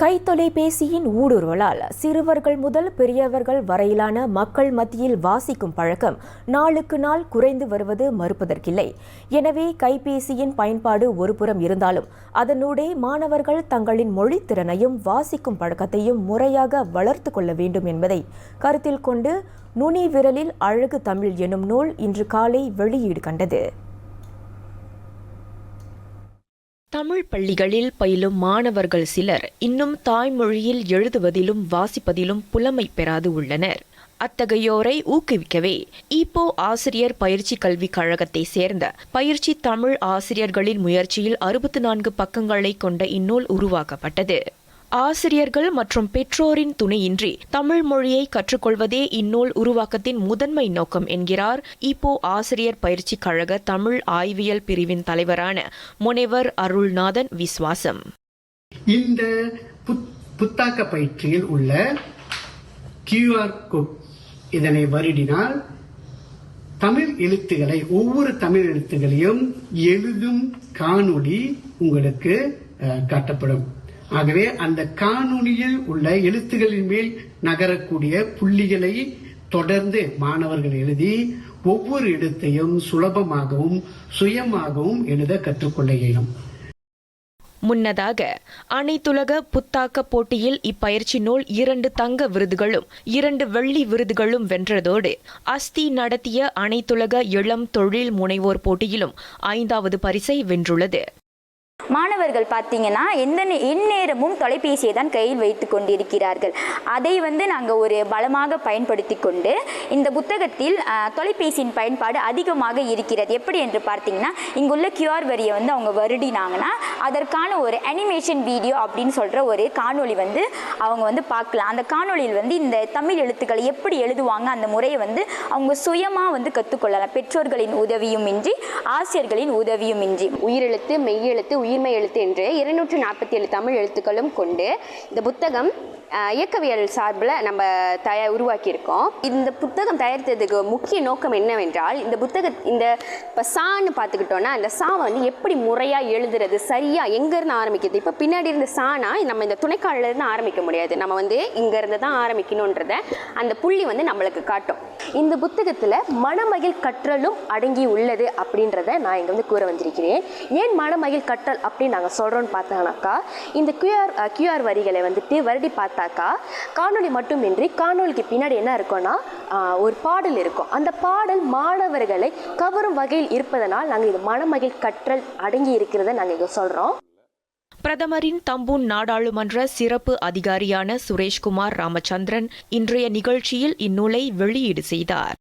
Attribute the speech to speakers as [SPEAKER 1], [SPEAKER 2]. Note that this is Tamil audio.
[SPEAKER 1] கைத்தொலைபேசியின் ஊடுருவலால் சிறுவர்கள் முதல் பெரியவர்கள் வரையிலான மக்கள் மத்தியில் வாசிக்கும் பழக்கம் நாளுக்கு நாள் குறைந்து வருவது மறுப்பதற்கில்லை. எனவே கைபேசியின் பயன்பாடு ஒருபுறம் இருந்தாலும் அதனூடே மாணவர்கள் தங்களின் மொழித்திறனையும் வாசிக்கும் பழக்கத்தையும் முறையாக வளர்த்து கொள்ள வேண்டும் என்பதை கருத்தில் கொண்டு நுனி விரலில் அழகு தமிழ் எனும் நூல் இன்று காலை வெளியீடு கண்டது. தமிழ் பள்ளிகளில் பயிலும் மாணவர்கள் சிலர் இன்னும் தாய்மொழியில் எழுதுவதிலும் வாசிப்பதிலும் புலமை பெறாது உள்ளனர். அத்தகையோரை ஊக்குவிக்கவே ஈப்போ ஆசிரியர் பயிற்சி கல்விக் கழகத்தை சேர்ந்த பயிற்சி தமிழ் ஆசிரியர்களின் முயற்சியில் அறுபத்து நான்கு பக்கங்களை கொண்ட இந்நூல் உருவாக்கப்பட்டது. ஆசிரியர்கள் மற்றும் பெற்றோரின் துணையின்றி தமிழ் மொழியை கற்றுக்கொள்வதே இந்நூல் உருவாக்கத்தின் முதன்மை நோக்கம் என்கிறார் இப்போ ஆசிரியர் பயிற்சி கழக தமிழ் ஆய்வியல் பிரிவின் தலைவரான முனைவர் அருள்நாதன் விஸ்வாசம்.
[SPEAKER 2] இந்த புத்தாக்க பயிற்சியில் உள்ள கியூஆர் கோட் இதனை வருடினால் தமிழ் எழுத்துக்களை ஒவ்வொரு தமிழ் எழுத்துக்களையும் எழுதும் காணொளி உங்களுக்கு காட்டப்படும். ஆகவே அந்த காணொளியில் உள்ள எழுத்துகளின் மேல் நகரக்கூடிய புள்ளிகளை தொடர்ந்து மாணவர்கள் எழுதி ஒவ்வொரு எழுத்தையும் சுலபமாகவும் சுயமாகவும் எழுத கற்றுக்கொள்ள இயலும்.
[SPEAKER 1] முன்னதாக அனைத்துலக புத்தாக்க போட்டியில் இப்பயிற்சி நூல் இரண்டு தங்க விருதுகளும் இரண்டு வெள்ளி விருதுகளும் வென்றதோடு அஸ்தி நடத்திய அனைத்துலக இளம் தொழில் முனைவோர் போட்டியிலும் ஐந்தாவது பரிசை வென்றுள்ளது.
[SPEAKER 3] மாணவர்கள் பார்த்தீங்கன்னா எந்த எந்நேரமும் தொலைபேசியை தான் கையில் வைத்து கொண்டிருக்கிறார்கள். அதை வந்து நாங்கள் ஒரு பலமாக பயன்படுத்தி கொண்டு இந்த புத்தகத்தில் தொலைபேசியின் பயன்பாடு அதிகமாக இருக்கிறது. எப்படி என்று பார்த்தீங்கன்னா இங்குள்ள கியூஆர் வரியை வந்து அவங்க வருடினாங்கன்னா அதற்கான ஒரு அனிமேஷன் வீடியோ அப்படின்னு சொல்கிற ஒரு காணொளி வந்து அவங்க வந்து பார்க்கலாம். அந்த காணொளியில் வந்து இந்த தமிழ் எழுத்துக்களை எப்படி எழுதுவாங்க அந்த முறையை வந்து அவங்க சுயமாக வந்து கற்றுக்கொள்ளலாம் பெற்றோர்களின் உதவியும் இன்றி ஆசிரியர்களின் உதவியும் இன்றி.
[SPEAKER 4] உயிரெழுத்து மெய்யெழுத்து உயிர்மை எழுத்து என்று இருநூற்று நாற்பத்தி ஏழு தமிழ் எழுத்துக்களும் கொண்டு இந்த புத்தகம் இயக்கவியல் சார்பில் நம்ம தயா உருவாக்கியிருக்கோம். இந்த புத்தகம் தயாரித்ததுக்கு முக்கிய நோக்கம் என்னவென்றால் இந்த புத்தக இந்த இப்போ சான்னு பார்த்துக்கிட்டோன்னா அந்த சா வந்து எப்படி முறையாக எழுதுறது சரியாக எங்கேருந்து ஆரம்பிக்கிறது? இப்போ பின்னாடி இருந்த சானா நம்ம இந்த துணைக்காலிலேருந்து ஆரம்பிக்க முடியாது. நம்ம வந்து இங்கேருந்து தான் ஆரம்பிக்கணுன்றத அந்த புள்ளி வந்து நம்மளுக்கு காட்டும். இந்த புத்தகத்தில் மனமகிழ் கற்றலும் அடங்கி உள்ளது அப்படின்றத நான் இங்கே வந்து கூற வந்திருக்கிறேன். ஏன் மனமகிழ் கற்றல் அப்படின்னு நாங்கள் சொல்கிறோன்னு பார்த்தாங்கனாக்கா இந்த கியூஆர் கியூஆர் வரிகளை வந்துட்டு வருடி பார்த்தாக்கா காணொளி மட்டுமின்றி காணொளிக்கு பின்னாடி என்ன இருக்கும்னா ஒரு பாடல் இருக்கும். அந்த பாடல் மாணவர்களை கவரும் வகையில் இருப்பதனால் நாங்கள் இது மனமகிழ் கற்றல் அடங்கி இருக்கிறத நாங்கள் இங்கே சொல்கிறோம்
[SPEAKER 1] பிரதமரின் தம்பூன் நாடாளுமன்ற சிறப்பு அதிகாரியான சுரேஷ்குமார் ராமச்சந்திரன் இன்றைய நிகழ்ச்சியில் இந்நூலை வெளியீடு செய்தார்.